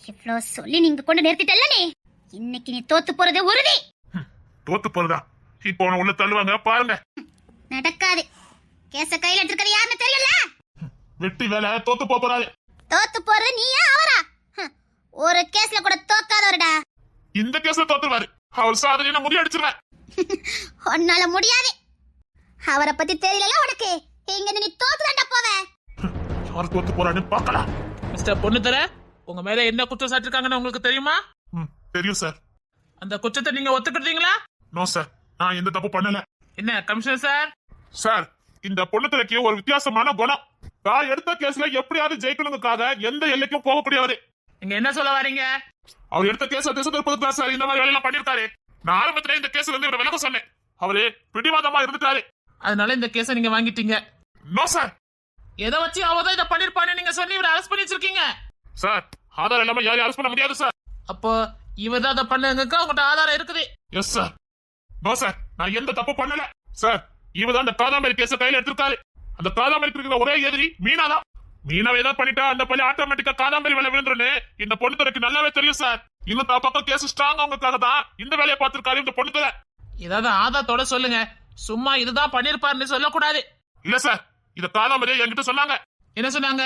இவ்ளோ சொல்லி நீங்க கொண்டு நிறுத்திட்டல்ல நீ? இன்னைக்கு நீ தோத்து போறது உறுதி. தோத்து போறதா? இப்போ உன உள்ள தள்ளுவாங்க பாருங்க. நடக்காது. கேச கையில எடுத்துக்கிறது யாருன்னு தெரியல. வெட்டி வேலை தோத்து போறாரு. தோத்து போறது நீயா அவரா? ஒரு கேஸ்ல கூட தோக்காதவருடா. இந்த கேஸ்ல தோத்துருவாரு. அவர் சாதனை நான் முறியடிச்சிருவேன் உன்னால முடியாது. அவரை பத்தி தெரியல உனக்கு? இங்க நீ தோத்து தாண்டா போவ யார் தோத்து போறான்னு பார்க்கலாம். மிஸ்டர் பொண்ணுத்தர உங்க மேல என்ன குற்றம் சாட்டிருக்காங்கன்னு உங்களுக்கு தெரியுமா? ம், தெரியும் சார். அந்த குற்றத்தை நீங்க ஒத்துக்கிட்டீங்களா? நோ சார் நான் எந்த தப்பு பண்ணல. என்ன கமிஷனர் சார்? சார் இந்த பொண்ணுத்திரைக்கு ஒரு வித்தியாசமான குணம். நான் எடுத்த கேஸ்ல எப்படியாவது ஜெயிக்கணுங்கிறதுக்காக எந்த எல்லைக்கும் போகக்கூடியவரு. நீங்க என்ன சொல்ல வரீங்க? அவர் எடுத்த கேஸ் திசை திருப்பதுக்கு சார் இந்த மாதிரி வேலையெல்லாம் பண்ணிருக்காரு நான் ஆரம்பத்துல இந்த கேஸ்ல இருந்து இவரை விலக சொன்னேன். அவரு பிடிவாதமா இருந்துட்டாரு. அதனால இந்த கேஸை நீங்க வாங்கிட்டீங்க. No sir. எதை வச்சு அவ தான் இதை பண்ணிருப்பான்னு நீங்க சொல்லி இவரை அரெஸ்ட் பண்ணி வச்சிருக்கீங்க சார் ஆதாரம் இல்லாம யாரையும் அரெஸ்ட் பண்ண முடியாது சார் அப்போ இவ தான் அதை பண்ணுங்க உங்கள்கிட்ட ஆதாரம் இருக்குது. எஸ் சார் நோ சார் நான் எந்த தப்பு பண்ணல. சார் இவதான் அந்த காதாமரி கேஸ கையில எடுத்திருக்காரு. அந்த காதாமரி இருக்கிற ஒரே எதிரி மீனா தான். மீனாவை ஏதாவது பண்ணிட்டா. அந்த பள்ளி ஆட்டோமேட்டிக்கா காதாமரி வேலை விழுந்துருன்னு இந்த பொண்ணு துறைக்கு நல்லாவே தெரியும் சார் இன்னும் தான் பக்கம் கேஸ் ஸ்ட்ராங் அவங்களுக்காக தான் இந்த வேலையை பார்த்திருக்காரு இந்த பொண்ணு துறை. ஏதாவது ஆதாரத்தோட சொல்லுங்க. சும்மா இதுதான் பண்ணிருப்பாருன்னு சொல்லக்கூடாது. இல்ல சார் இத காதாமரியா என்கிட்ட சொன்னாங்க. என்ன சொன்னாங்க?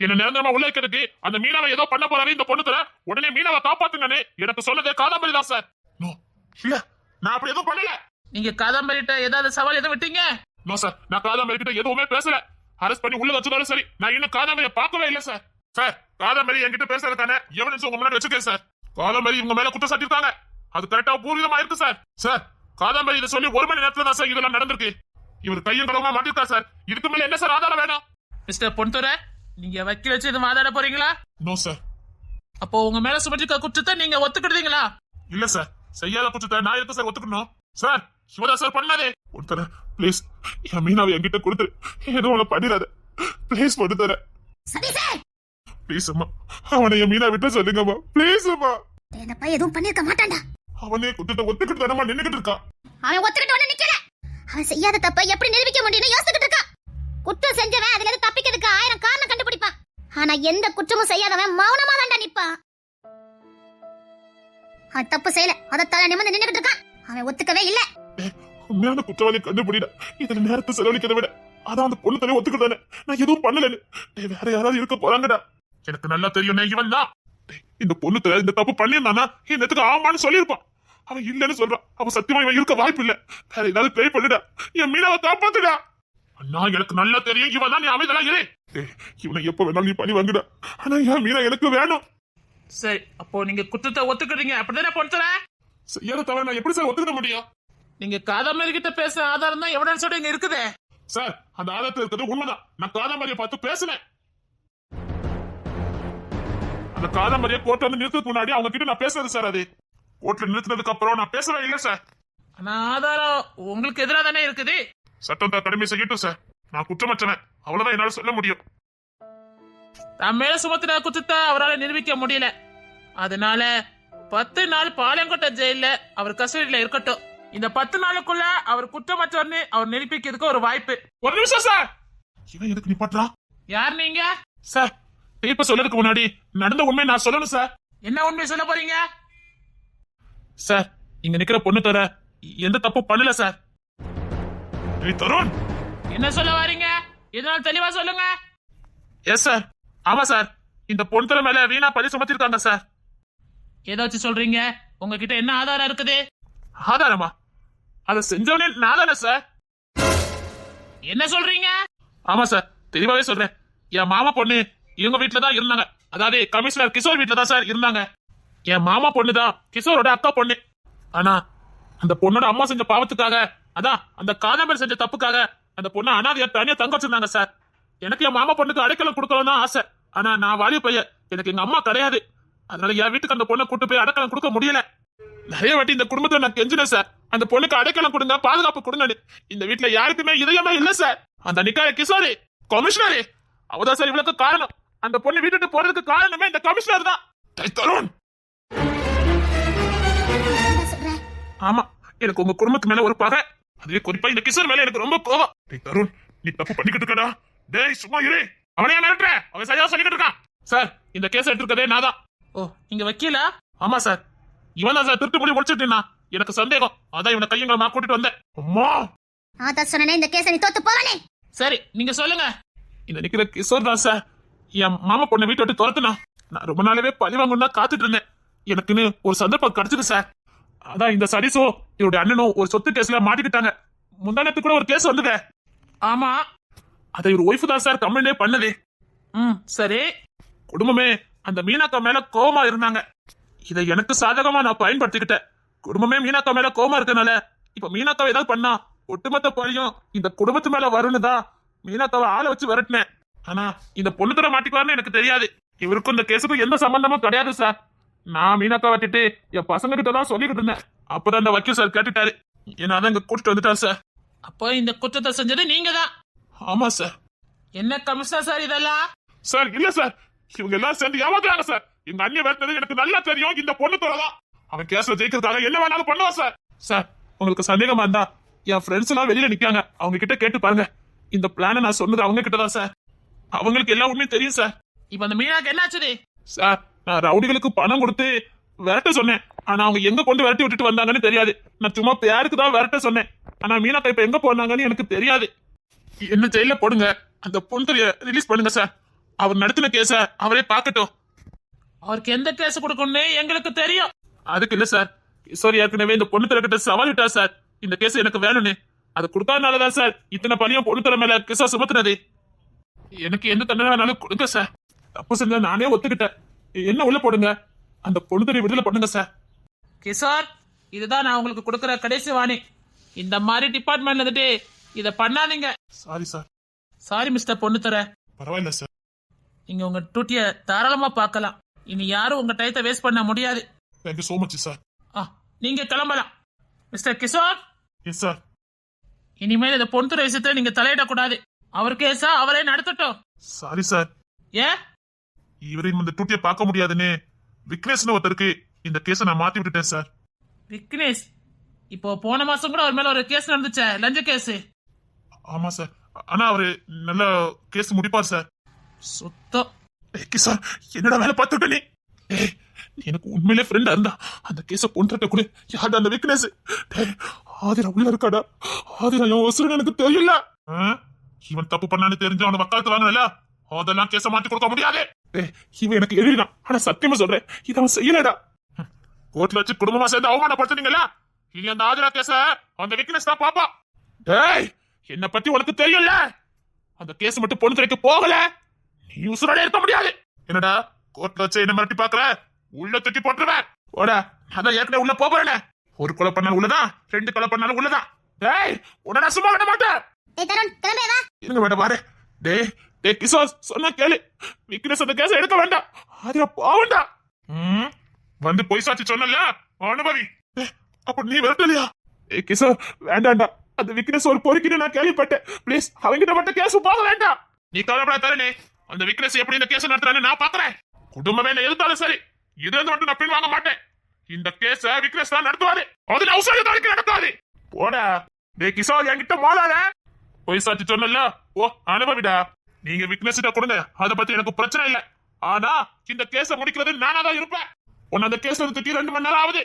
என்ன நிரந்தரமா உள்ள வைக்கிறதுக்கு அந்த மீனாவை ஏதோ பண்ண போறாரு இந்த பொண்ணு துறை உடனே மீனாவை காப்பாத்துங்கன்னு எனக்கு சொன்னதே காதாமரி தான் சார். இல்ல நான் அப்படி எதுவும் பண்ணல. நீங்க காதம்பரிட்ட ஏதாவது சவால் எதுவும் விட்டீங்க? No sir. நான் காதாமரி கிட்ட எதுவுமே பேசல. அரெஸ்ட் பண்ணி உள்ள வச்சதாலும் சரி நான் இன்னும் காதாமரியை பார்க்கவே இல்ல சார். சார் காதாமரி என்கிட்ட பேசுறதுக்கான எவிடன்ஸ் உங்க முன்னாடி வச்சிருக்கேன் சார். காதாமரி இவங்க மேல குற்றம் சாட்டிருக்காங்க அது கரெக்டா பூர்வீகமா இருக்கு சார். சார் காதாமரி இதை சொல்லி ஒரு மணி நேரத்துல தான் சார் இதெல்லாம் நடந்திருக்கு. இவர் கையும் கடவுமா மாட்டிருக்கா சார். இதுக்கு மேல என்ன சார் ஆதாரம் வேணும்? மிஸ்டர் பொன்துரை நீங்க வக்கீல் வச்சு எதுவும் வாதாட போறீங்களா? நோ சார் அப்போ உங்க மேல சுமத்திருக்க குற்றத்தை நீங்க ஒத்துக்கிட்டீங்களா இல்ல சார் செய்யாத குற்றத்தை நான் எதுக்கு சார் ஒத்துக்கணும்? சார் சிவதா சார் பண்ணாதே. ஒருத்தர ப்ளீஸ் என் மீனாவை என்கிட்ட கொடுத்துரு. எதுவும் உன பண்ணிடாத. ப்ளீஸ் போட்டு தர ப்ளீஸ் அம்மா. அவனை என் மீனா விட்டு சொல்லுங்கம்மா ப்ளீஸ் அம்மா. இந்த பையன் எதுவும் பண்ணிருக்க மாட்டான்டா. அவனே குற்றத்தை ஒத்துக்கிட்டு தானம்மா நின்னுகிட்டு இருக்கான். அவன் ஒத்துக்கிட்டு ஒண்ணு நிக்கல. அவன் செய்யாத தப்ப எப்படி நிரூபிக்க முடியும்னு யோசிச்சுக்கிட்டு இருக்கான். குற்றம் செஞ்சவன் அதுல இருந்து தப்பிக்கிறதுக்கு ஆயிரம் காரணம் கண்டுபிடிப்பான். ஆனா எந்த குற்றமும் செய்யாதவன் மௌனமா தான்டா நிப்பான் அவன் தப்பு செய்யல. அதை தலை நிமிர்ந்து நின்னுகிட்டு இருக்கான். அவன் ஒத்துக்கவே இல்ல. உண்மையான குற்றவாளி கண்டுபிடிட. இதுல நேரத்தை செலவழிக்கிறத விட அதான் அந்த பொண்ணு தனியா ஒத்துக்கிட்டானே நான் எதுவும் பண்ணலன்னு. வேற யாராவது இருக்க போறாங்கடா. எனக்கு நல்லா தெரியும் நான் இவன் தான். டேய், இந்த பொண்ணு தலை இந்த தப்பு பண்ணியிருந்தானா? என்னத்துக்கு ஆமான்னு சொல்லியிருப்பான். அவன் இல்லைன்னு சொல்றான். அவன் சத்தியமா இவன் இருக்க வாய்ப்பு இல்ல. வேற ஏதாவது ட்ரை பண்ணுடா. என் மீனாவை காப்பாத்துடா. அண்ணா எனக்கு நல்லா தெரியும். இவன் தான் நீ அமைதலாம் இரு. இவனை எப்ப வேணாலும் நீ பண்ணி வாங்குடா. ஆனா என் மீனா? எனக்கு வேணும். சரி அப்போ நீங்க குற்றத்தை ஒத்துக்கிட்டீங்க அப்படிதானே பொன்துரை செய்யாத தவிர நான் எப்படி சார் ஒத்துக்க முடியும்? நீங்க காதம்பரி கிட்ட பேச ஆதாரம் தான் எவிடன்ஸோட இங்க இருக்குது. சார் அந்த ஆதாரத்தில் இருக்கிறது உண்மைதான். நான் காதாமரியை பார்த்து பேசினேன். அந்த காதாமரியை கோர்ட்ல வந்து நிறுத்ததுக்கு முன்னாடி அவங்க கிட்ட நான் பேசுறது சார் அது. கோர்ட்ல நிறுத்தினதுக்கு அப்புறம் நான் பேசவே இல்லை சார். ஆனா ஆதாரம் உங்களுக்கு எதிராக தானே இருக்குது? சட்டம் கடமை செய்யட்டும் சார் நான் குற்றமற்றவன். அவ்வளவுதான் என்னால சொல்ல முடியும். தன் மேல சுமத்தின குற்றத்தை அவரால் நிரூபிக்க முடியல. அதனால பத்து நாள் பாளையங்கோட்டை ஜெயில அவர் கஸ்டடியில இருக்கட்டும். இந்த பத்து நாளுக்குள்ள அவர் குற்றமற்றவர்னு அவர் நிரூபிக்கிறதுக்கு ஒரு வாய்ப்பு. ஒரு நிமிஷம் சார் இவன் எதுக்கு நிப்பாட்டுறான் யார் நீங்க? சார் தீர்ப்பு சொல்றதுக்கு முன்னாடி நடந்த உண்மை நான் சொல்லணும் சார் என்ன உண்மை சொல்ல போறீங்க? சார் இங்க நிக்கிற பொண்ணு தர எந்த தப்பும் பண்ணல சார் ஏய் தருண். என்ன சொல்ல வரீங்க? இதனால தெளிவா சொல்லுங்க. எஸ் சார் ஆமா சார் இந்த பொண்ணு தர மேல வீணா பழி சுமத்திருக்காங்க சார் எதை வச்சு சொல்றீங்க? உங்ககிட்ட என்ன ஆதாரம் இருக்குது? ஆதாரமா? அதை செஞ்சவனே நான் தானே சார் என்ன சொல்றீங்க? ஆமா சார் தெளிவாவே சொல்றேன். என் மாமா பொண்ணு இவங்க வீட்டுல தான் இருந்தாங்க. அதாவது கமிஷனர் கிஷோர் வீட்டுல தான் சார் இருந்தாங்க. என் மாமா பொண்ணு தான் கிஷோரோட அக்கா பொண்ணு. ஆனா அந்த பொண்ணோட அம்மா செஞ்ச பாவத்துக்காக அதான் அந்த காதம்பரி செஞ்ச தப்புக்காக அந்த பொண்ணு அனாதையா தனியா தங்க வச்சிருந்தாங்க சார் எனக்கு என் மாமா பொண்ணுக்கு அடைக்கலம் கொடுக்கணும் தான் ஆசை. ஆனா நான் வாலிய பையன். எனக்கு எங்க அம்மா கிடையாது. அதனால என் வீட்டுக்கு அந்த பொண்ணை கூட்டு போய் அடைக்கலம் கொடுக்க முடியல. நிறைய வாட்டி இந்த குடும்பத்தை நான் கெஞ்சினேன் சார் அந்த பொண்ணுக்கு அடைக்கலம் கொடுங்க பாதுகாப்பு கொடுங்க இந்த வீட்டுல யாருக்குமே இதயமே இல்ல சார் அந்த நிக்காய கிஷோரி கமிஷனரு அவதான் சார் இவ்வளவுக்கு காரணம். அந்த பொண்ணு வீட்டுக்கு போறதுக்கு காரணமே இந்த கமிஷனர் தான். தருண். ஆமா எனக்கு உங்க குடும்பத்து மேல ஒரு பகை. அதுவே குறிப்பா இந்த கிஷோர் மேல எனக்கு ரொம்ப கோவம். டேய் தருண் நீ தப்பு பண்ணிக்கிட்டு இருக்கடா. டேய் சும்மா இரு. அவனையா மிரட்டுற. அவன் சரியா சொல்லிக்கிட்டு இருக்கான். சார் இந்த கேஸ் எடுத்திருக்கதே நான் தான். ஓ இங்க வக்கீலா? ஆமா சார். இவன் தான் சார் திருட்டு மொழி முடிச்சிட்டா எனக்கு சந்தேகம். அதான் இவனை கையங்களை கூட்டிட்டு வந்தேன். அம்மா! நான் தான் சொன்னேனே இந்த கேஸை நீ தோத்து போவனே சரி நீங்க சொல்லுங்க. இந்த நிக்கிற கிஷோர் தான் சார். என் மாமா பொண்ணை வீட்டை விட்டு துரத்துனா நான் ரொம்ப நாளாவே பழி வாங்கணும் தான் காத்துட்டு இருந்தேன். எனக்குன்னு ஒரு சந்தர்ப்பம் கிடைச்சது சார். அதான் இந்த சதீஷோ இவருடைய அண்ணனும் ஒரு சொத்து கேஸ்ல மாட்டிக்கிட்டாங்க. முந்தானத்து கூட ஒரு கேஸ் வந்ததே. ஆமா. அதை இவர் ஒய்ஃபு தான் சார் கம்ப்ளைண்டே பண்ணது. ம் சரி. குடும்பமே அந்த மீனாக்கா மேல கோவமா இருந்தாங்க. இதை எனக்கு சாதகமா நான் பயன்படுத்திக்கிட்டேன். குடும்பமே மீனாக்கா மேல கோவமா இருக்கனால இப்ப மீனாக்காவை ஏதாவது பண்ணா ஒட்டுமொத்த பழியும் இந்த குடும்பத்து மேல வரும்னு தான் மீனாக்காவை ஆளை வச்சு விரட்டினேன். ஆனா இந்த பொண்ணு தர மாட்டிக்குவாருன்னு எனக்கு தெரியாது. இவருக்கும் இந்த கேஸுக்கும் எந்த சம்பந்தமும் கிடையாது சார் நான் மீனாக்கா வட்டிட்டு என் பசங்க கிட்ட தான் சொல்லிக்கிட்டு இருந்தேன். அப்பதான் இந்த வக்கீல் சார் கேட்டுட்டாரு. என்ன அதான் இங்க கூட்டிட்டு வந்துட்டார் சார். அப்போ இந்த குற்றத்தை செஞ்சது நீங்க தான் ஆமா சார். என்ன கமிஷனர் சார் இதெல்லாம்? சார் இல்ல சார். இவங்க எல்லாம் சேர்ந்து ஏமாத்துறாங்க சார். எங்க அண்ணன் வரது எனக்கு நல்லா தெரியும் இந்த பொண்ணு தான் அவன் கேஸ்ல ஜெயிக்கிறதுக்காக என்ன வேணாலும் பண்ணுவான் சார். சார் உங்களுக்கு சந்தேகமா இருந்தா என் ஃப்ரெண்ட்ஸ் எல்லாம் வெளியில நிக்காங்க அவங்க கிட்ட கேட்டு பாருங்க. இந்த பிளான நான் சொன்னது அவங்க கிட்ட தான் சார். அவங்களுக்கு எல்லா உண்மையும் தெரியும் சார். இப்போ அந்த மீனாக்கு என்னாச்சுது? சார் நான் ரவுடிகளுக்கு பணம் கொடுத்து விரட்ட சொன்னேன். ஆனா அவங்க எங்க கொண்டு விரட்டி விட்டுட்டு வந்தாங்கன்னு தெரியாது. நான் சும்மா பேருக்கு தான் விரட்ட சொன்னேன். ஆனா மீனாக்கா இப்ப எங்க போனாங்கன்னு எனக்கு தெரியாது. என்ன ஜெயில போடுங்க. அந்த பொண்ணு ரிலீஸ் பண்ணுங்க சார் அவர் நடத்தின கேஸ அவரே பார்க்கட்டும். அவருக்கு எந்த கேஸ் கொடுக்கணும்னு எங்களுக்கு தெரியும். அதுக்கு இல்ல சார் கிஷோர் ஏற்கனவே இந்த பொண்ணு கிட்ட சவால் விட்டா சார் இந்த கேஸ் எனக்கு வேணும்னு. அது கொடுக்காதனாலதான் சார் இத்தனை பழியும் பொண்ணு தர மேல கிஷோர் சுமத்துனது. எனக்கு எந்த தண்டனை வேணாலும் கொடுங்க சார் தப்பு செஞ்சா நானே ஒத்துக்கிட்டேன். என்ன உள்ள போடுங்க? அந்த பொண்ணு விடுதலை பண்ணுங்க சார் கிஷோர் இதுதான் நான் உங்களுக்கு கொடுக்குற கடைசி வாணி. இந்த மாதிரி டிபார்ட்மெண்ட்ல இருந்துட்டு இதை பண்ணாதீங்க. சாரி சார் சாரி மிஸ்டர் பொண்ணுத்தர பரவாயில்ல சார் நீங்க உங்க டூட்டியை தாராளமா பார்க்கலாம். இனி யாரும் உங்க டயத்தை வேஸ்ட் பண்ண முடியாது. Thank you so much sir ஆ நீங்க கிளம்பலாம். மிஸ்டர் கிஷோர்? எஸ் சார் இனிமேல் இந்த பொண்ணுத்துறை விஷயத்துல நீங்க தலையிடக்கூடாது. அவர் கேஸா அவரே நடத்தட்டும். சாரி சார் ஏன்? இவரையும் இந்த டூட்டியை பார்க்க முடியாதுன்னு விக்னேஷ்னு ஒருத்தருக்கு இந்த கேஸை நான் மாத்தி விட்டுட்டேன் சார் விக்னேஷ் இப்போ போன மாசம் கூட அவர் மேல ஒரு கேஸ் நடந்துச்சே லஞ்ச கேஸ் ஆமா சார் ஆனா அவரு நல்ல கேஸ் முடிப்பார் சார் சுத்தம். கிஷோர் என்னடா வேலை பார்த்துட்ட நீ? எனக்கு உண்மையிலே ஃப்ரெண்டா இருந்தா அந்த கேஸ பொண்ணுட்ட கூட. யார்டா அந்த வீக்னஸ் ஆதிரா உள்ள இருக்காடா? ஆதிரா என் உசுரன் எனக்கு தெரியல? இவன் தப்பு பண்ணான்னு தெரிஞ்சு அவனை வக்காலத்து வாங்கினல அதெல்லாம் கேஸ மாத்தி கொடுக்க முடியாது. இவன் எனக்கு எழுதினான் ஆனா சத்தியமா சொல்றேன் இதை அவன் செய்யலடா. கோர்ட்ல வச்சு குடும்பமா சேர்ந்து அவமானப்படுத்துனீங்களா? இனி அந்த ஆதிரா கேஸ அந்த வீக்னஸ் தான் பாப்பா. டேய் என்ன பத்தி உனக்கு தெரியும்ல? அந்த கேஸ் மட்டும் பொண்ணு துறைக்கு போகல. நீ உசுரோட இருக்க முடியாது. என்னடா கோர்ட்ல வச்சு என்ன மிரட்டி பாக்குற உள்ள தூக்கி போட்டுருவேன். ஓடா அதான் ஏற்கனவே உள்ள போறேன். ஒரு கொலை பண்ணாலும் உள்ளதான் ரெண்டு கொலை பண்ணாலும் உள்ளதான். டேய் நான் சும்மா விட மாட்டேன். இருங்க மேடம் பாரு டேய் டே கிஷோர் சொன்னா கேளு. விக்னேஷ் அந்த கேஸ் எடுக்க வேண்டாம். ஆதிரா போவண்டா ம்? வந்து பொய் சாட்சி சொன்னல அனுபவி அப்ப நீ விரட்டலையா? ஏ கிஷோர் வேண்டாண்டா. அந்த விக்னேஷ் ஒரு பொறுக்கிட்டு நான் கேள்விப்பட்டேன். ப்ளீஸ் அவங்கிட்ட மட்டும் கேஸ் போக வேண்டாம். நீ கவலைப்பட தரணே. அந்த விக்னேஷ் எப்படி இந்த கேஸ் நடத்துறான்னு நான் பாக்குறேன். குடும்பமே என்ன எதிர்த்தாலும் சரி. இதுல இருந்து மட்டும் நான் பின் வாங்க மாட்டேன். இந்த கேஸ விக்னேஷ் தான் நடத்துவாரு. அது அவசர தாரிக்கு நடத்தாது. போடா. டே கிஷோர் என்கிட்ட மோதாத. பொய் சாட்சி சொன்னல ஓ அனுபவிடா. நீங்க விக்னஸ் கொடுங்க. அத பத்தி எனக்கு பிரச்சனை இல்ல. ஆனா இந்த கேஸ முடிக்கிறது நானா தான் இருப்பேன். உன்னை அந்த கேஸ்ல திட்டி ரெண்டு மணி நேரம் ஆகுது.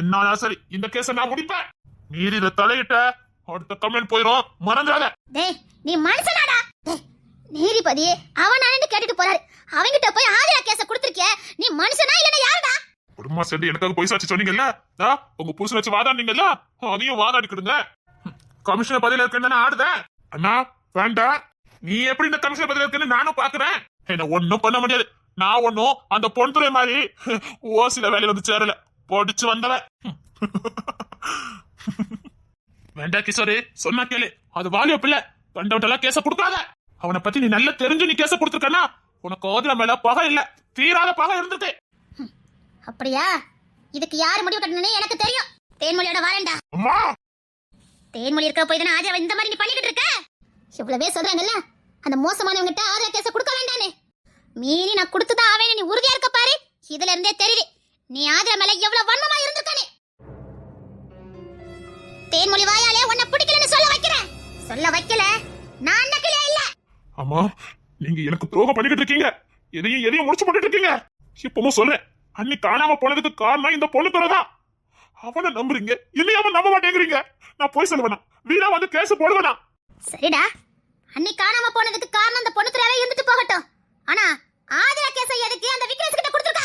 என்னாலா சரி இந்த கேஸ நான் முடிப்பேன். மீறி இதை தலையிட்ட அடுத்த கம்ப்ளைண்ட் போயிரும். மறந்துடாத. டேய் நீ மனுஷனாடா. நீதிபதி அவன் அண்ணன் கேட்டுட்டு போறாரு. அவங்கிட்ட போய் ஆதிரா கேஸ கொடுத்திருக்கிய. நீ மனுஷனா இல்லனா யாருடா? குடும்பமா சேர்ந்து எனக்காக பொய் சாட்சி சொன்னீங்கல்ல? ஆ, உங்க புருஷன் வச்சு வாதாடினீங்கல்ல? அதையும் வாதாடிக்கிடுங்க. கமிஷனர் பதில இருக்குன்னு ஆடுத. அண்ணா வேண்டாம் நீ எப்படி இந்த கமிஷனர் பதில இருக்குன்னு நானும் பாக்குறேன். என்ன ஒண்ணும் பண்ண முடியாது. நான் ஒண்ணும் அந்த பொன்துறை மாதிரி ஓசில வேலையில வந்து சேரல. பொடிச்சு வந்தவன். வேண்டா கிஷோரு சொன்னா கேளு. அது வாலிய பிள்ளை. கண்டவட்டெல்லாம் கேச கொடுக்காத. அவனை பத்தி நீ நல்லா தெரிஞ்சு நீ கேச கொடுத்துருக்கனா உனக்கு ஓதுல மேல பகை இல்ல. தீராத பகை இருந்தது அப்படியா? இதுக்கு யார் முடிவு கட்டணும்னு எனக்கு தெரியும். தேன்மொழியோட வாரண்டா அம்மா! தேன்மொழி இருக்க போய் தானே ஆதிரா இந்த மாதிரி நீ பண்ணிக்கிட்டு இருக்க? இவ்வளவே சொல்றாங்கல்ல? அந்த மோசமானவங்கிட்ட ஆதிரா கேஸ கொடுக்க வேண்டான்னு. மீறி நான் கொடுத்துதான் ஆவேன்னு நீ உறுதியா இருக்க பாரு. இதுல இருந்தே தெரியுது நீ ஆதிரா மேல எவ்வளவு வன்மமா இருந்திருக்கானே தேன்மொழி வாயாலே உன்னை பிடிக்கலன்னு சொல்ல வைக்கிறேன். சொல்ல வைக்கல. நான் நக்கலையா இல்ல. அம்மா நீங்க எனக்கு துரோகம் பண்ணிக்கிட்டு இருக்கீங்க. எதையும் எதையும் முடிச்சு பண்ணிட்டு இருக்கீங்க. இப்பவும் சொல்றேன். அன்னி காணாம போனதுக்கு காரணம் இந்த பொண்ணு தான் அவனை நம்புறீங்க. இல்லையா நம்ப மாட்டேங்கிறீங்க. நான் போய் சொல்லுவேனா வீணா வந்து கேஸ் போடுவேனா சரிடா. அன்னி காணாம போனதுக்கு காரணம் அந்த பொண்ணு துறையாவே இருந்துட்டு போகட்டும். ஆனா ஆதிரா கேஸ எதுக்கு அந்த விக்னேஷ் கிட்ட கொடுத்துருக்க?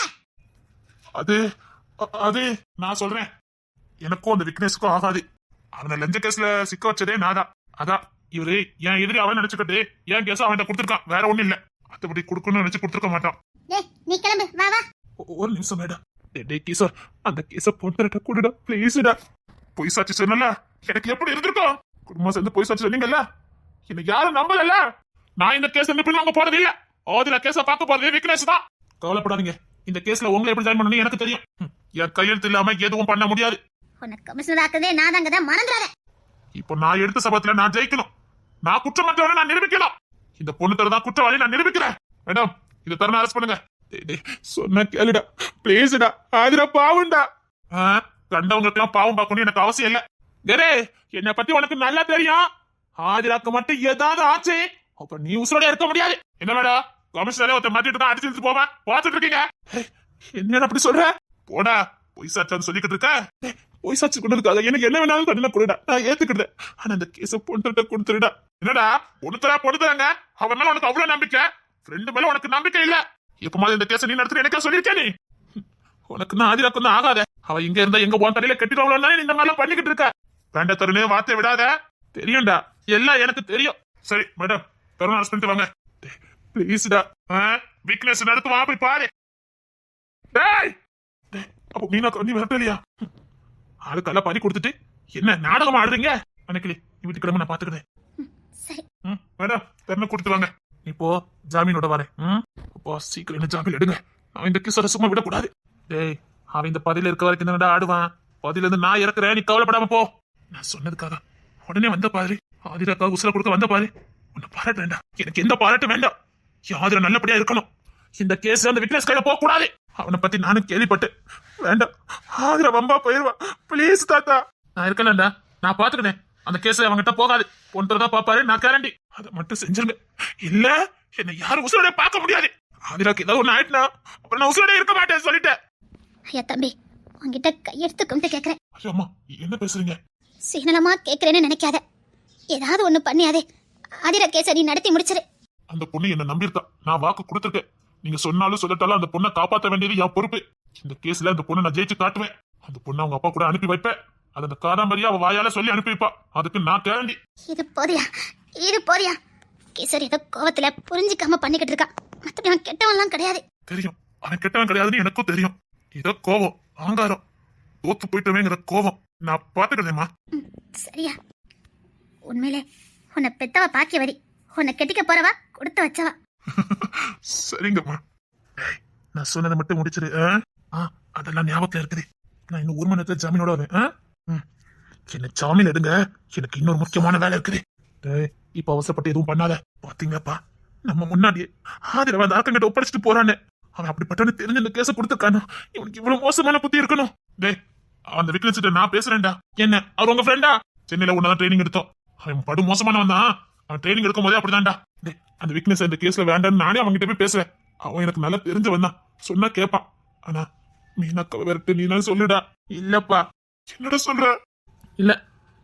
அது அது நான் சொல்றேன். எனக்கும் அந்த விக்னேஷுக்கும் ஆகாது. அவனை லஞ்ச கேஸ்ல சிக்க வச்சதே நாதான் அதான் இவரு என் எதிரி அவன் நினைச்சுக்கிட்டு என் கேஸ் அவன் கொடுத்துருக்கான். வேற ஒண்ணும் இல்ல. மத்தபடி கொடுக்கணும்னு நினைச்சு கொடுத்துருக்க மாட்டான். நீ கிளம்பு. வா வா. ஒரு நிமிஷம் மேடம். டேய், டேய் கிஷோர் அந்த கேஸ பொண்ணுகிட்ட கொடுடா ப்ளீஸ்டா பொய் சாட்சி சொன்னல. எனக்கு எப்படி இருந்திருக்கும்? குடும்பம் சேர்ந்து பொய் சாட்சி சொன்னீங்கல்ல? என்ன யாரும் நம்பலல்ல. நான் இந்த கேஸ் நிப்பிள் வாங்க போறது இல்ல. ஆதிரா கேஸ பார்க்க போறது விக்னேஷ் தான். கவலைப்படாதீங்க. இந்த கேஸ்ல உங்களை எப்படி ஜாயின் பண்ணணும் எனக்கு தெரியும். என் கையெழுத்து இல்லாம எதுவும் பண்ண முடியாது. நான் தாங்க தான் மறந்துடாத. இப்போ நான் எடுத்த சபத்துல நான் ஜெயிக்கணும். நான் குற்றமற்றவனை நான் நிரூபிக்கலாம் இந்த பொண்ணு தரதான் குற்றவாளி நான் நிரூபிக்கிறேன். மேடம் இதை தர அரெஸ்ட் பண்ணுங்க. சொன்ன கேளுடா. ப்ளீஸ்டா ஆதிரா பாவம்டா ஆ, கண்டவங்களுக்கெல்லாம் பாவம் பார்க்கணும் எனக்கு அவசியம் இல்ல. கரே என்னை பத்தி உனக்கு நல்லா தெரியும். ஆதிராக்கு மட்டும் ஏதாவது ஆச்சு. அப்ப நீ உசுரோட இருக்க முடியாது. என்ன மேடம் கமிஷனரே ஒருத்த மாட்டிட்டு தான் அடிச்சு போவேன். பார்த்துட்டு இருக்கீங்க. என்ன என்னடா அப்படி சொல்ற? போடா பொய் சாச்சான்னு சொல்லிக்கிட்டு இருக்க? பொய் சாட்சி கொண்டதுக்காக எனக்கு என்ன வேணாலும் தண்டனை கொடுடா. நான் ஏத்துக்கிட்டேன் ஆனா அந்த கேஸ பொண்ணுகிட்ட கொடுத்துருடா. என்னடா பொண்ணுத்தரா பொண்ணுத்தராங்க அவன் மேல உனக்கு அவ்வளவு நம்பிக்கை? ஃப்ரெண்டு மேல உனக்கு நம்பிக்கை இல்ல. இப்ப மாதிரி இந்த கேஸ நீ நடத்துற எனக்கா சொல்லியிருக்கே நீ? உனக்கு நான் ஆதிராக்கு தான் ஆகாத. அவ இங்க இருந்தா எங்க போன தலையில கட்டிடுவாங்களோ நீ இந்த மாதிரிலாம் பண்ணிக்கிட்டு இருக்க. வேண்ட தருணே வார்த்தை விடாத. தெரியும்டா. எல்லாம் எனக்கு தெரியும். சரி மேடம் தருண் அரெஸ்ட் பண்ணிட்டு வாங்க. ப்ளீஸ்டா வீக்னஸ் நடத்து வா போய் பாரு. டேய் அப்போ மீனா நீ வரலையா ஆளுக்கெல்லாம் பறி கொடுத்துட்டு என்ன நாடகம் ஆடுறீங்க? அன்னைக்கு நீ வீட்டு கிளம்ப நான் பாத்துக்கிறேன். மேடம் திறமை கொடுத்து வாங்க. இப்போ ஜாமீனோட வரேன். அப்போ சீக்கிரம் என்ன ஜாமீன் எடுங்க. அவன் இந்த கிசரை சும்மா விடக்கூடாது. டேய் அவன் இந்த பதில இருக்க வரைக்கும் தானடா ஆடுவான். பதில இருந்து நான் இறக்குறேன் நீ கவலைப்படாம போ. நான் சொன்னதுக்காக உடனே வந்த பாரு. ஆதிராக்காக உசுர கொடுக்க வந்த பாரு. உன்னை பாராட்ட வேண்டாம். எனக்கு எந்த பாராட்டும் வேண்டாம். ஆதிரா நல்லபடியா இருக்கணும். இந்த கேஸ் அந்த விக்னேஷ் கையில போக கூடாது அவனை பத்தி நானும் கேள்விப்பட்டேன். வேண்டாம். ஆதிரா வம்பா போயிருவா. ப்ளீஸ் தாத்தா. நான் இருக்கலண்டா நான் பாத்துக்கிட்டேன் அந்த கேஸ் அவன்கிட்ட போகாது. ஒன்றதா பாப்பாரு நான் கேரண்டி அதை மட்டும் செஞ்சிருங்க. இல்ல என்னை யாரும் உசுரோட பார்க்க முடியாது. ஆதிராக்கு ஏதாவது ஒண்ணு ஆயிட்டுனா அப்புறம் நான் உசுரோட இருக்க மாட்டேன் சொல்லிட்டேன். ஐயா தம்பி உன்கிட்ட கையெடுத்து கும்பிட்டு கேக்குறேன். ஐயோ அம்மா என்ன பேசுறீங்க? சீனலமா கேக்குறேன்னு நினைக்காத. ஏதாவது ஒண்ணு பண்ணியாதே. ஆதிரா கேஸ நீ நடத்தி முடிச்சிரு. அந்த பொண்ணு என்ன நம்பியிருக்கா. நான் வாக்கு கொடுத்துருக்கேன். நீங்க சொன்னாலும் சொல்லட்டாலும் அந்த பொண்ணை காப்பாத்த வேண்டியது என் பொறுப்பு. இந்த கேஸ்ல அந்த பொண்ணை நான் ஜெயிச்சு காட்டுவேன். அந்த பொண்ணை அவங்க அப்பா கூட அனுப்பி வைப்பேன். அது அந்த காதாம்பரியா அவ வாயால சொல்லி அனுப்பி வைப்பா. அதுக்கு நான் கேரண்டி இது போதியா? இது போதியா? கேசரி ஏதோ கோவத்துல புரிஞ்சுக்காம பண்ணிக்கிட்டு இருக்கான் மத்தபடி அவன் கெட்டவன்லாம் கிடையாது. தெரியும். அவன் கெட்டவன் கிடையாதுன்னு எனக்கும் தெரியும். ஏதோ கோவம் ஆங்காரம். தோத்து போயிட்டவேங்கிற கோவம். நான் பாத்துக்கிறேம்மா ம், சரியா? உண்மையிலே உன்னை பெத்தவ பாக்கியவதி உன்னை கெட்டிக்க போறவா கொடுத்து வச்சவா. சரிங்கம்மா. ஏய், நான் சொன்னதை மட்டும் முடிச்சிரு ஆ? ஆ அதெல்லாம் ஞாபகத்துல இருக்குது. நான் இன்னும் ஒரு மணி நேரத்துல ஜாமீனோட வரேன் ஆ? ம். என்ன ஜாமீன் எடுங்க. எனக்கு இன்னொரு முக்கியமான வேலை இருக்குது. இப்ப அவசரப்பட்டு எதுவும் பண்ணாத. பாத்தீங்கப்பா நம்ம முன்னாடியே ஆதிரவ அந்த ஆக்கங்கிட்ட ஒப்படைச்சிட்டு போறானே. அவன் அப்படிப்பட்டவனு தெரிஞ்சு இந்த கேஸை கொடுத்துருக்கானோ? இவனுக்கு இவ்வளவு மோசமான புத்தி இருக்கணும். டேய் அந்த விக்னஸ் நான் பேசுறேன்டா. என்ன அவர் உங்க ஃப்ரெண்டா சென்னையில உன்னதான் ட்ரைனிங் எடுத்தோம். அவன் படு மோசமானவன் தான் அவன் ட்ரைனிங் எடுக்கும் போதே அப்படிதான்டா அந்த வீக்னஸ் இந்த கேஸ்ல வேண்டாம்னு நானே அவன்கிட்ட போய் பேசுவேன். அவன் எனக்கு நல்லா தெரிஞ்சவன் தான். சொன்னா கேட்பான் ஆனா மீனாக்க விரட்டு நீ நான் சொல்லுடா. இல்லப்பா. என்னடா சொல்ற? இல்ல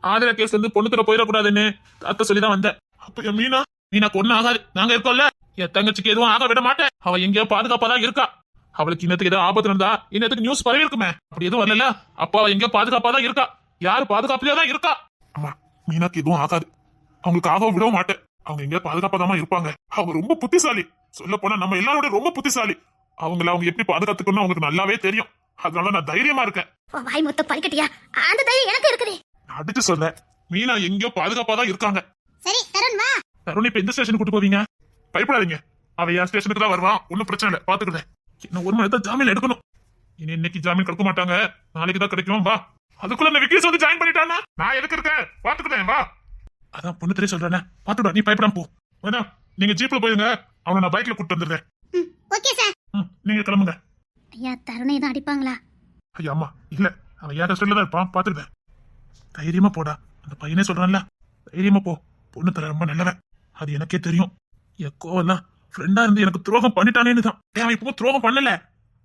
ஆதிரா கேஸ் இருந்து பொண்ணு தர போயிடக்கூடாதுன்னு தாத்தா சொல்லி தான் வந்தேன். அப்ப என் மீனா? மீனாக்கு ஒண்ணும் ஆகாது. நாங்க இருக்கோம்ல. என் தங்கச்சிக்கு எதுவும் ஆக விட மாட்டேன். அவ எங்கேயோ பாதுகாப்பா தான் இருக்கா. அவளுக்கு இன்னத்துக்கு ஏதோ ஆபத்து இருந்தா இன்னத்துக்கு நியூஸ் பரவி இருக்குமே அப்படி எதுவும் வரல அப்பா அவ எங்கேயோ பாதுகாப்பா தான் இருக்கா. யாரு பாதுகாப்புலயே தான் இருக்கா. ஆமா மீனாக்கு எதுவும் ஆகாது. அவங்களுக்கு ஆக விடவும் மாட்டேன். அவங்க எங்க பாதுகாப்பாதாம இருப்பாங்க. அவங்க ரொம்ப புத்திசாலி. சொல்ல போனா நம்ம எல்லாரோட ரொம்ப புத்திசாலி. அவங்கள அவங்க எப்படி பாதுகாத்துக்கணும் அவங்களுக்கு நல்லாவே தெரியும். அதனால நான் தைரியமா இருக்கேன். வாய் மொத்த பறிக்கட்டியா அந்த தைரியம் எனக்கு இருக்குது. அடிச்சு சொல்றேன். மீனா எங்கேயோ பாதுகாப்பா தான் இருக்காங்க. சரி தருண் வா. தருண் இப்ப எந்த ஸ்டேஷனுக்கு கூட்டு போவீங்க? பயப்படாதீங்க. அவன் என் ஸ்டேஷனுக்கு தான் வருவான் ஒன்னும் பிரச்சனை இல்லை. பாத்துக்கிறேன். இன்னும் ஒரு மணி நேரத்துல ஜாமீன் எடுக்கணும். இனி இன்னைக்கு ஜாமீன் கொடுக்க மாட்டாங்க. நாளைக்கு தான் கிடைக்கும். வா. அதுக்குள்ள இந்த விக்னேஷ் வந்து ஜாயின் பண்ணிட்டானா? நான் எதுக்கு இருக்கேன்? பாத்துக்கிறேன் வா. அதான் பொண்ணு தெரிய சொல்றேனே. பாத்துடா நீ பயப்படாம போ. வேணாம் நீங்க ஜீப்ல போயிருங்க. அவனை நான் பைக்ல கூட்டு வந்துடுறேன். ஓகே சார் நீங்க கிளம்புங்க. ஐயா தருணை தான் அடிப்பாங்களா? ஐயா அம்மா இல்ல. அவன் ஏன் கஷ்டம் தான் இருப்பான்? பாத்துக்கிட்டேன் தைரியமா போடா. அந்த பையனே சொல்றான்ல. தைரியமா போ. பொண்ணு தர ரொம்ப நல்லவன். அது எனக்கே தெரியும். என் கோவெல்லாம் ஃப்ரெண்டா இருந்து எனக்கு துரோகம் பண்ணிட்டானேன்னு தான். அவன் இப்போ துரோகம் பண்ணல.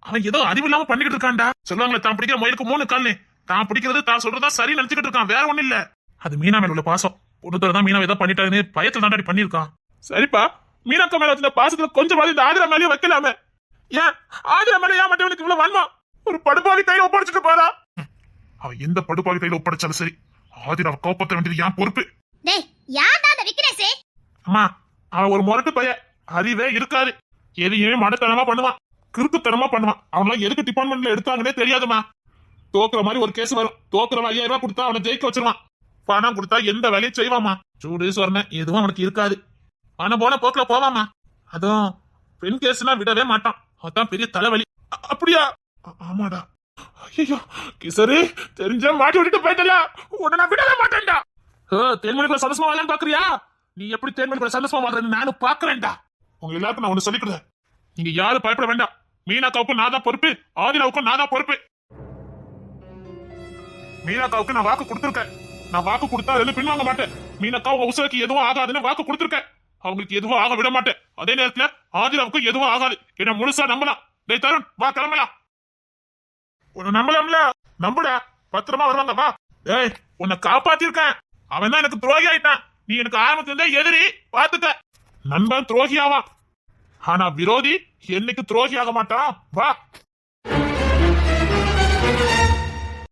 அவன் ஏதோ அறிவு இல்லாம பண்ணிக்கிட்டு இருக்கான்டா. சொல்லுவாங்களே தான் பிடிக்கிற முயலுக்கு மூணு கண்ணு தான் பிடிக்கிறது தான் சொல்றதா சரி நினைச்சுக்கிட்டு இருக்கான். வேற ஒண்ணும் இல்ல. அது மீனா மேல உள்ள பாசம். பொண்ணுத்தோட தான் மீனா ஏதோ பண்ணிட்டாருன்னு பயத்துல தாண்டாடி பண்ணிருக்கான் சரிப்பா. மீனாக்கா மேல வச்சிருந்த பாசத்துல கொஞ்சம் இந்த ஆதிரா மேலயும் வைக்கலாமே. ஏன்? ஆதிரா மேல ஏன் மட்டும் இவனுக்கு இவ்வளவு வன்மா ஒரு படுபாவி கையில ஒப்படைச்சிட்டு போறா. அவன் எந்த படுபாவி கையில ஒப்படைச்சாலும் சரி ஆதிராவை கோப்பத்த வேண்டியது ஏன் பொறுப்பு. டேய் அம்மா அவன் ஒரு முரட்டு பையன். அறிவே இருக்காது. எதையுமே மடத்தனமா பண்ணுவான். கிறுக்குத்தனமா பண்ணுவான். அவன்லாம் எதுக்கு டிபார்ட்மெண்ட்ல எடுத்தாங்கன்னே தெரியாதுமா தோக்குற மாதிரி ஒரு கேஸ் வரும். தோக்குறவன் ஐயாயிரம் ரூபாய் கொடுத்தா அவனை ஜெயிக்க வச்சிருவான். பணம் கொடுத்தா எந்த வேலையும் செய்வாமா சூடு சொன்ன எதுவும் அவனுக்கு இருக்காது. பணம் போன போக்குல போவாமா அதுவும் பெண் கேஸ்னா விடவே மாட்டான். அதான் பெரிய தலைவலி. அப்படியா? ஆமாடா. ஐயோ கிசரு தெரிஞ்ச மாட்டி விட்டுட்டு போயிட்டல உடனே விடவே மாட்டேன்டா. ஓ, தேன்மொழிக்குள்ள சந்தோஷமா வாழன்னு பாக்குறியா? நீ எப்படி தேன்மொழிக்குள்ள சந்தோஷமா வாழ்றேன்னு நானும் பாக்குறேன்டா. உங்க எல்லாருக்கும் நான் ஒண்ணு சொல்லிக்கிறேன் நீங்க யாரும் பயப்பட வேண்டாம். மீனாக்காவுக்கும் நான் தான் பொறுப்பு. ஆதிராவுக்கும் நான் தான் பொறுப்பு. மீனாக்காவுக்கு நான் வாக்கு கொடுத்துருக்கேன். நான் வாக்கு கொடுத்தா அதுல பின்வாங்க மாட்டேன். மீனாக்கா உங்க உசுரைக்கு எதுவும் ஆகாதுன்னு வாக்கு கொடுத்துருக்கேன். அவங்களுக்கு எதுவும் ஆக விட மாட்டேன். அதே நேரத்துல ஆதிராவுக்கு எதுவும் ஆகாது. என்ன முழுசா நம்பலாம். டேய் தருண் வா கிளம்பலாம். உன்னை நம்பலாம்ல? நம்புடா. பத்திரமா வருவாங்க வா. ஏய் உன்னை காப்பாத்திருக்கேன். அவன் தான் எனக்கு துரோகி ஆயிட்டான். நீ எனக்கு ஆரம்பத்துல எதிரி. பாத்துக்க நண்பன் துரோகி ஆவான் ஆனா விரோதி என்னைக்கு துரோகி ஆக மாட்டான்? வா.